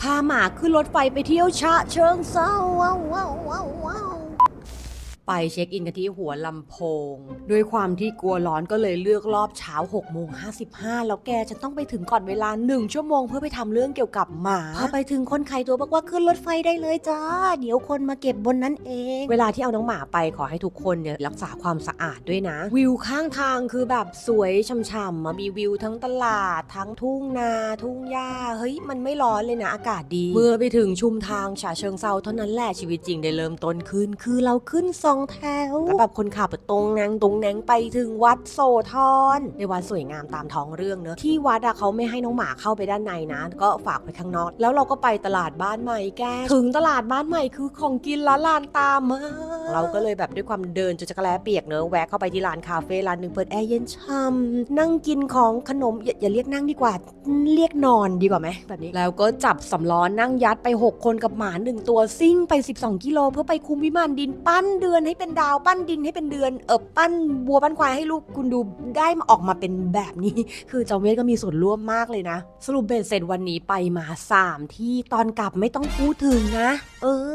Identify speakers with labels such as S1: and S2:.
S1: พาหมาขึ้นรถไฟไปเที่ยวชะเชิงเศร้าว้าวว้าวว้าว ไปเช็คอินกันที่หัวลำโพง ด้วยความที่กลัวร้อนก็เลยเลือกรอบเช้า6โมง55 แล้วแกจะต้องไปถึงก่อนเวลา 1 ชั่วโมงเพื่อไปทำเรื่องเกี่ยวกับหมา พอไปถึงคนขายตัวบอกว่าขึ้นรถไฟได้เลยจ้า เดี๋ยวคนมาเก็บบนนั้นเอง เวลาที่เอาน้องหมาไปขอให้ทุกคนเนี่ยรักษาความสะอาดด้วยนะ วิวข้างทางคือแบบสวยช่ำๆมามีวิวทั้งตลาด ทั้งทุ่งนา ทุ่งหญ้าเฮ้ยมันไม่ร้อนเลยนะอากาศดี เมื่อไปถึงชุมทางฉะเชิงเซาเท่านั้นแหละชีวิตจริงได้เริ่มต้นขึ้น คือเราขึ้นสองแถวแล้วแบบคนขับตรงนางตรงแนงไปถึงวัดโสธรในวัดสวยงามตามท้องเรื่องเนอะที่วัดอะเขาไม่ให้น้องหมาเข้าไปด้านในนะ ก็ฝากไปข้างนอก แล้วเราก็ไปตลาดบ้านใหม่แกถึงตลาดบ้านใหม่คือของกินละลานตามมาเราก็เลยแบบด้วยความเดินจนจักรแลเปียกเนอะแวะเข้าไปที่ร้านคาเฟ่ร้านหนึ่งเปิดแอร์เย็นช่ำนั่งกินของขนมอย่าอย่าเรียกนั่งดีกว่า เรียกนอนดีกว่าไหมแบบนี้แล้วก็จับสำล้อนั่งยัดไป 6 คนกับหมาหนึ่งตัวซิ่งไป 12 กิโลเพื่อไปคุมวิมานดินปั้นเดือนให้เป็นดาวปั้นดินให้เป็นเดือนเออปั้นบัวปั้นควายให้ลูกคุณดูได้มาออกมาเป็นแบบนี้ คือเจ้าเวทก็มีส่วนร่วมมากเลยนะ สรุปเบ็ดเสร็จวันนี้ไปมา 3 ที่ตอนกลับไม่ต้องพูดถึงนะ เออ